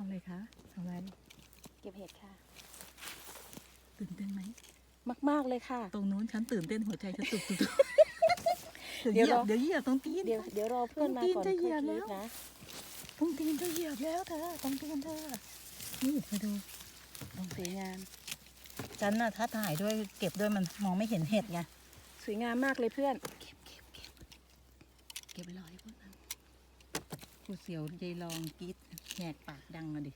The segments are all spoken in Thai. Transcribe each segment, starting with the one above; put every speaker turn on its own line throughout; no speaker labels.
ทำอะไรคะทำอะไร
เก็บเห็ดค่ะ
ตื่นเต้นไหม
มาก ๆ เลยค่ะ
ตรงนู้นฉันตื่นเต้นหัวใจฉันตุกตุกตุก
เดี๋
เดี๋ย
ยวว
เหยียบ
รอ
เดี๋ยวเหยียบตรงตีน
เดี๋ยวเดี๋ยวรอเพื่อนมาก่อน
ต้องกินจะเหยี
ค่อย
ยบ
กรี๊ด
แล้ว
นะ
ตรงตีนจะเหยียบแล้วเธอตรงตีนเธอ นี่มาดู
สวยงาม
ฉันน่ะถ้าถ่ายด้วยเก็บด้วยมันมองไม่เห็นเห็ดไง
สวยงามมากเลยเพื่อน
เก็บเก็บเก็บเก็บไปรอให้พวกนั้นกูเสียวยายลองกรีด แหกปากดังอะดิ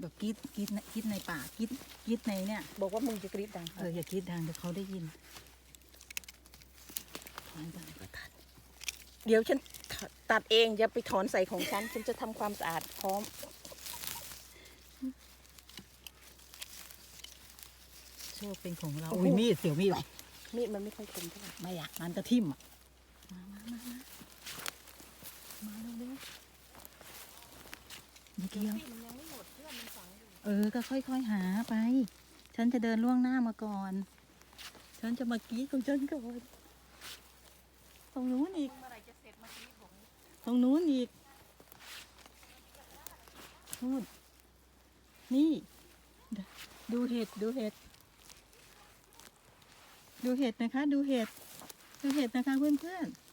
แบบกรีดกรีดในกรีดในปากกรีดกรีดในเนี่ย
บอกว่ามึงจะกรี๊ดดัง
เอออย่ากรีดดังเดี๋ยวเขาได้ยินถอนก่อนก็ทัน
เดี๋ยวฉันตัดเองอย่าไปถอนใส่ของฉันฉันจะทำความสะอาดพร้อม
โชคเป็นของเรา
โอ้โห
อุ้ยมีดเสียวมีดไหม
มีดมันไม่ค่อยคมเท่าไหร่
ไม่อยากมันจะทิ่มอะมามามามามาเร็วเร็ว นิดเดียว
มันยังไม่หมดเพื่อนมันฝังอยู่
เออ ก็ค่อยๆหาไป ฉันจะเดินล่วงหน้ามาก่อน ฉันจะมากรีดของฉันก่อน ตรงนู้นอีก
เมื่อไหร่จะเสร็จมากรี๊ดบอก
ตรงนู้นอีกนู่นนี่ ดูเห็ด ดูเห็ด ดูเห็ดนะคะ ดูเห็ด ดูเห็ดนะคะเพื่อนๆ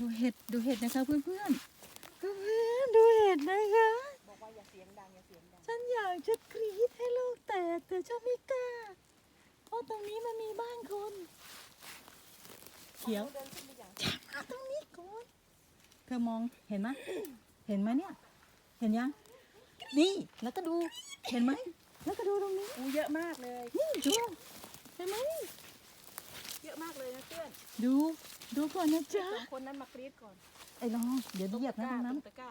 ดูเห็ดดูเห็ดนะคะเพื่อนๆเพื่อนๆดูเห็ดนะคะ
บอกว่าอย่าเสียงดังอย่าเสียงดัง
ฉันอยากจะกรีดให้โลกแตกแต่ฉันไม่กล้าเพราะตรงนี้มันมีบ้านคนเขียว
เดินขึ้นไปอย่าง
มาตรงนี้ก่อนเธอมองเห็นไหมเห็นไหมเนี่ย เห็นยัง นี่แล้วก็ดูเห็นไหมแล้วก็ดูตรงนี้
อู้เยอะมากเลย
นี่ดูเห็นไหม
เยอะมากเลยนะเพื่อน
ดู ดูก่อนนะจ๊ะ
สองคนนั้นมากรี๊ดก่อน
ไอ้ลองเดี๋ยวเหยียบนะตรงนั้น
ตะกร้า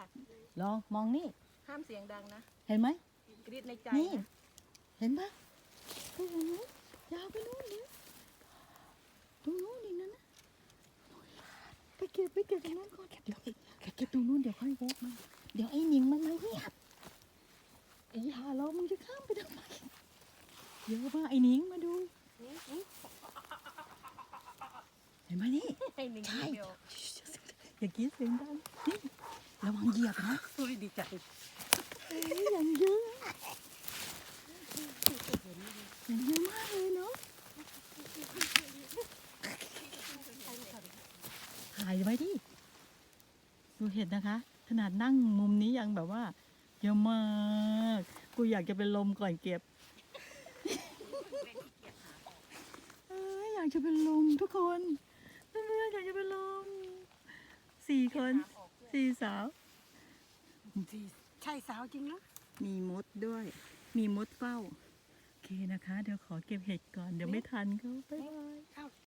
ลองมองนี่
ห้ามเสียงดังนะ
เห็นไหม
กรี๊ดในใจ
นี่
นะ
เห็นปะไปทางนู้นยาวไปนู้นเลยตรงนู้นอีกนั่นนะไปเก็บไปเก็บตรงนั้นก่อนเดี๋ยวไอ้ไปเก็บตรงนู้นเดี๋ยวค่อยวกมาเดี๋ยวไอ้หนิงมันมาเหยียบไอ้ห่าเรามึงจะข้ามไปทำไมเดี๋ยวมาไอ้หนิงมาดู
นี่นี่
เห็นไหม นี่
ให้หนึ่ง
ใช่
เดียว
อย่ากินเสียงดังนี่ระวังเหยียบนะ
อุ้ยดีใจ
อย่างเยอะอย่างเยอะมากเลยเนาะถ่ายไว้ดิดูเห็ดนะคะ ขนาดนั่งมุมนี้ยังแบบว่าเยอะมาก กูอยากจะเป็นลมก่อนเก็บออยากจะเป็นลมทุกคน เพื่อนๆอยากจะเป็นลมสี่คนสี่สาว
ใช่สาวจริงนะ
มีมดด้วย มีมดเฝ้า โอเคนะคะ เดี๋ยวขอเก็บเห็ดก่อน เดี๋ยวไม่ทันเขาบ๊ายบาย